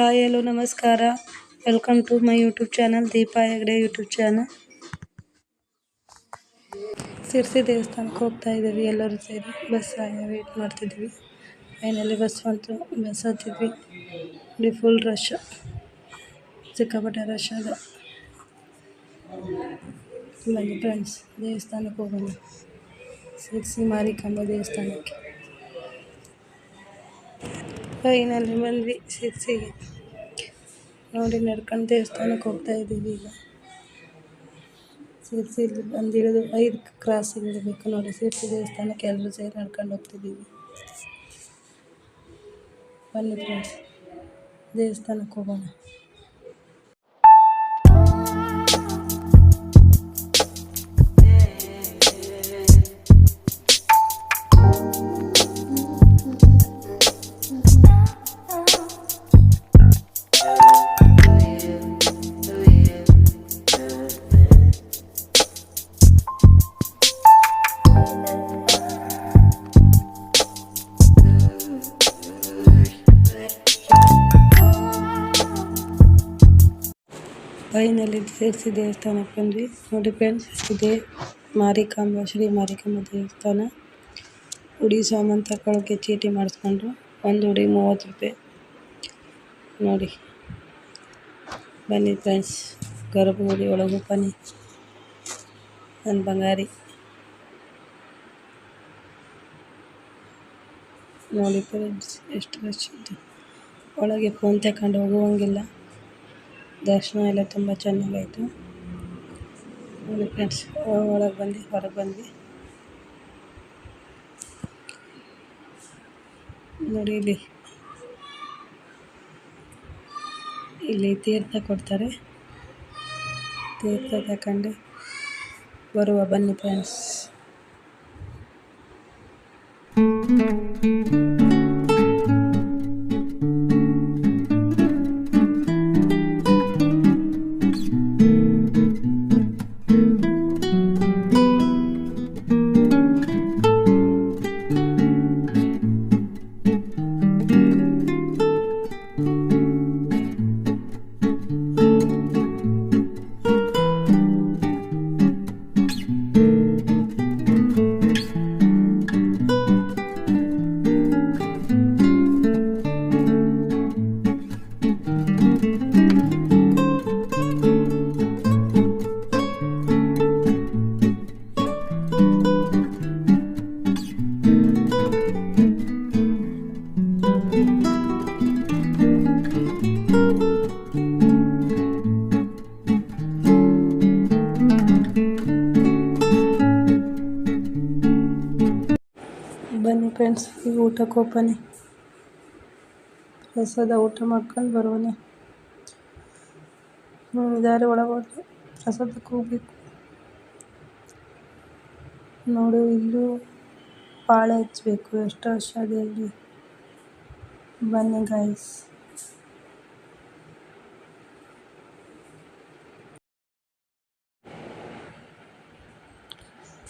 Hi, hello, ನಮಸ್ಕಾರ. Welcome to my YouTube channel Deepa Hegde YouTube channel Sirsi ದೇವಸ್ಥಾನಕ್ಕೆ ಹೋಗ್ತಾ ಇದ್ದೀವಿ, ಎಲ್ಲರೂ ಸೇರಿ. ಬಸ್ ವೇಟ್ ಮಾಡ್ತಿದ್ವಿ ಫೈನಲಿ ಬಸ್ ಬಂತು, ಬಸ್ ಹತ್ತಿದ್ವಿ. ಇಲ್ಲಿ ಫುಲ್ ರಶ್ ಸಿಕ್ಕಾಪಟ್ಟೆ ರಶ್ ಅದ. ಬನ್ನಿ ಫ್ರೆಂಡ್ಸ್ ದೇವಸ್ಥಾನಕ್ಕೆ ಹೋಗೋಣ. ಸಿರ್ಸಿ ಮಾರಿಕಂಬ ದೇವಸ್ಥಾನಕ್ಕೆ. ಫೈನಲ್ಲಿ ಬಂದ್ವಿ ಸಿರ್ಸಿಗೆ ನೋಡಿ ನಡ್ಕೊಂಡು ದೇವಸ್ಥಾನಕ್ಕೆ ಹೋಗ್ತಾ ಇದ್ದೀವಿ ಈಗ. ಸಿರ್ಸಿಲಿ ಬಂದಿರೋದು ಐದು ಕ್ರಾಸ್ ಇರಬೇಕು ನೋಡಿ. ಸಿರ್ಸಿ ದೇವಸ್ಥಾನಕ್ಕೆ ಎಲ್ಲರೂ ಸೇರಿ ನಡ್ಕೊಂಡು ಹೋಗ್ತಿದ್ದೀವಿ. ಬನ್ನಿ ಫ್ರೆಂಡ್ಸ್ ದೇವಸ್ಥಾನಕ್ಕೆ ಹೋಗೋಣ. ಫೈನಲಿ ಸೇರಿಸಿ ದೇವಸ್ಥಾನಕ್ಕೆ ಬಂದ್ವಿ ನೋಡಿ ಫ್ರೆಂಡ್ಸ್, ಇದೆ ಮಾರಿಕಾಂಬ, ಶ್ರೀ ಮಾರಿಕಾಂಬ ದೇವಸ್ಥಾನ. ಉಡಿ ಸಾಮಾನು ತಗೊಳ್ಳೋಕ್ಕೆ ಚೀಟಿ ಮಾಡಿಸ್ಕೊಂಡ್ರು ಒಂದು ಉಡಿ ಮೂವತ್ತು ರೂಪಾಯಿ. ನೋಡಿ. ಬನ್ನಿ ಫ್ರೆಂಡ್ಸ್, ಗರ್ಭಗುಡಿ ಒಳಗೆ ಬನ್ನಿ. ನನ್ನ ಬಂಗಾರಿ. ನೋಡಿ ಫ್ರೆಂಡ್ಸ್, ಎಷ್ಟು ರಶ್ ಇದೆ. ಒಳಗೆ ಫೋನ್ ತಗೊಂಡು ಹೋಗುವಂಗಿಲ್ಲ. ದರ್ಶನ ಎಲ್ಲ ತುಂಬ ಚೆನ್ನಾಗಾಯಿತು. ನೋಡಿ ಫ್ರೆಂಡ್ಸ್ ಒಳಗೆ ಬಂದು ಹೊರಗೆ ಬಂದ್ವಿ ನೋಡಿ ಇಲ್ಲಿ. ಇಲ್ಲಿ ತೀರ್ಥ ಕೊಡ್ತಾರೆ. ತೀರ್ಥ ತಗೊಂಡು ಬರುವ, ಬನ್ನಿ ಫ್ರೆಂಡ್ಸ್ ಫ್ರೆಂಡ್ಸ್ ಈಗ ಊಟಕ್ಕೆ ಹೋಗ್ಬನ್ನಿ. ಪ್ರಸಾದ ಊಟ ಮಾಡ್ಕೊಂಡು ಬರೋನೆ ದಾರಿ ಒಳಗೆ ಹೋದ್ರೆ ಪ್ರಸಾದಕ್ಕೆ ಹೋಗ್ಬೇಕು. ನೋಡು, ಇಲ್ಲೂ ಪಾಳೆ ಹಚ್ಚಬೇಕು ಎಷ್ಟು ವರ್ಷ ಅದೇ ಇಲ್ಲಿ. ಬನ್ನಿ ಗಾಯ್ಸ್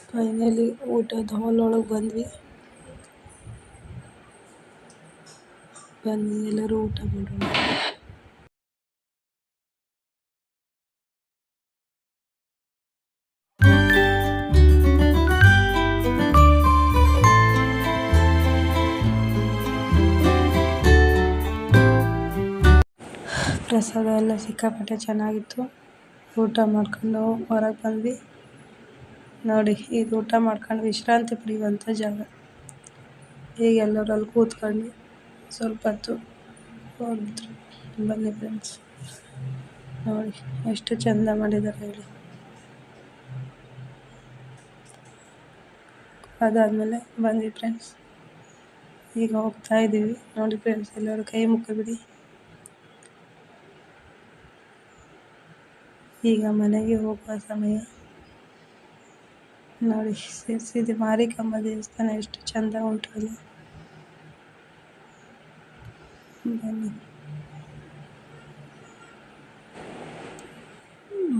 ಫೈನಲಿ ಊಟದ ಹಾಲ್ ಒಳಗೆ ಬಂದ್ವಿ. ಬನ್ನಿ, ಎಲ್ಲರೂ ಊಟ ಮಾಡೋಣ. ಪ್ರಸಾದ ಎಲ್ಲ ಸಿಕ್ಕಾಪಟ್ಟೆ ಚೆನ್ನಾಗಿತ್ತು. ಊಟ ಮಾಡ್ಕೊಂಡು ಹೊರಗೆ ಬಂದ್ವಿ. ನೋಡಿ ಇದು ಊಟ ಮಾಡ್ಕೊಂಡು ವಿಶ್ರಾಂತಿ ಪಡೆಯುವಂಥ ಜಾಗ. ಈಗ ಎಲ್ಲರಲ್ಲಿ ಕೂತ್ಕೊಂಡು ಸ್ವಲ್ಪ ಹೊತ್ತು ಹೋಗಿದ್ರು ಬನ್ನಿ ಫ್ರೆಂಡ್ಸ್ ನೋಡಿ, ಎಷ್ಟು ಚಂದ ಮಾಡಿದ್ದಾರೆ ಹೇಳಿ. ಅದಾದಮೇಲೆ ಬಂದ್ವಿ ಫ್ರೆಂಡ್ಸ್ ಈಗ ಹೋಗ್ತಾ ಇದ್ದೀವಿ. ನೋಡಿ ಫ್ರೆಂಡ್ಸ್ ಎಲ್ಲರೂ ಕೈ ಮುಖ ಈಗ ಮನೆಗೆ ಹೋಗುವ ಸಮಯ. ನೋಡಿ ಸೇರಿಸಿದೆ ಮಾರಿಕಾಂಬ ದೇವಸ್ಥಾನ ಎಷ್ಟು ಚಂದ ಉಂಟು ಅಲ್ಲಿ. ಬನ್ನಿ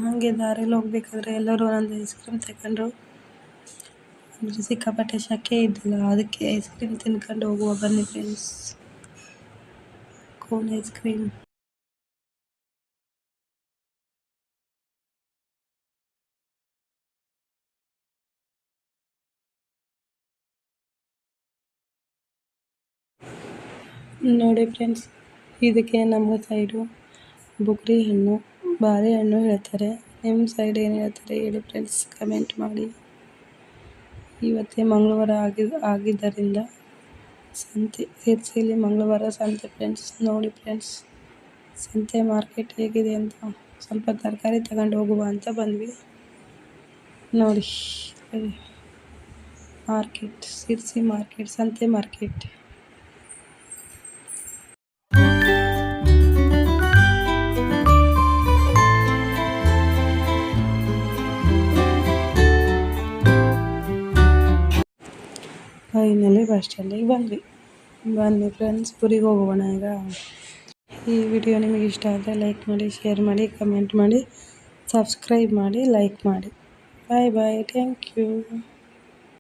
ಹಾಗೆ ದಾರಿಯಲ್ಲಿ ಹೋಗ್ಬೇಕಾದ್ರೆ ಎಲ್ಲರೂ ಒಂದೊಂದು ಐಸ್ ಕ್ರೀಮ್ ತಗೊಂಡ್ರು ಅಂದರೆ ಸಿಕ್ಕಾಪಟ್ಟೆ ಶಕೆ ಇದ್ದಿಲ್ಲ. ಅದಕ್ಕೆ ಐಸ್ ಕ್ರೀಮ್ ತಿನ್ಕೊಂಡು ಹೋಗುವ ಬನ್ನಿ ಫ್ರೆಂಡ್ಸ್ ಕೋನ್ ಐಸ್ ಕ್ರೀಮ್ ನೋಡಿ ಫ್ರೆಂಡ್ಸ್, ಇದಕ್ಕೆ ನಮ್ಮ ಸೈಡು ಬುಗ್ರಿ ಹಣ್ಣು ಬಾಳೆಹಣ್ಣು ಹೇಳ್ತಾರೆ. ನಿಮ್ಮ ಸೈಡ್ ಏನು ಹೇಳ್ತಾರೆ ಹೇಳಿ ಫ್ರೆಂಡ್ಸ್ ಕಮೆಂಟ್ ಮಾಡಿ. ಇವತ್ತೇ ಮಂಗಳವಾರ ಆಗಿ, ಆಗಿದ್ದರಿಂದ ಸಂತೆ ಸೇರಿಸಿಲಿ ಮಂಗಳವಾರ ಸಂತೆ ಫ್ರೆಂಡ್ಸ್, ನೋಡಿ ಫ್ರೆಂಡ್ಸ್, ಸಂತೆ ಮಾರ್ಕೆಟ್ ಹೇಗಿದೆ ಅಂತ ಸ್ವಲ್ಪ ತರಕಾರಿ ತಗೊಂಡು ಹೋಗುವ ಅಂತ ಬಂದ್ವಿ. ನೋಡಿ ಮಾರ್ಕೆಟ್, ಸಿರ್ಸಿ ಮಾರ್ಕೆಟ್, ಸಂತೆ ಮಾರ್ಕೆಟ್. ಫೈನಲಿ ಬಸ್ ಸ್ಟ್ಯಾಂಡಿಗೆ ಬಂದ್ವಿ. ಬನ್ನಿ ಫ್ರೆಂಡ್ಸ್ ಪುರಿಗೆ ಹೋಗೋಣ ಈಗ. ಈ ವಿಡಿಯೋ ನಿಮಗೆ ಇಷ್ಟ ಆದರೆ ಲೈಕ್ ಮಾಡಿ ಶೇರ್ ಮಾಡಿ ಕಮೆಂಟ್ ಮಾಡಿ ಸಬ್ಸ್ಕ್ರೈಬ್ ಮಾಡಿ ಲೈಕ್ ಮಾಡಿ. ಬಾಯ್ ಬಾಯ್ ಥ್ಯಾಂಕ್ ಯು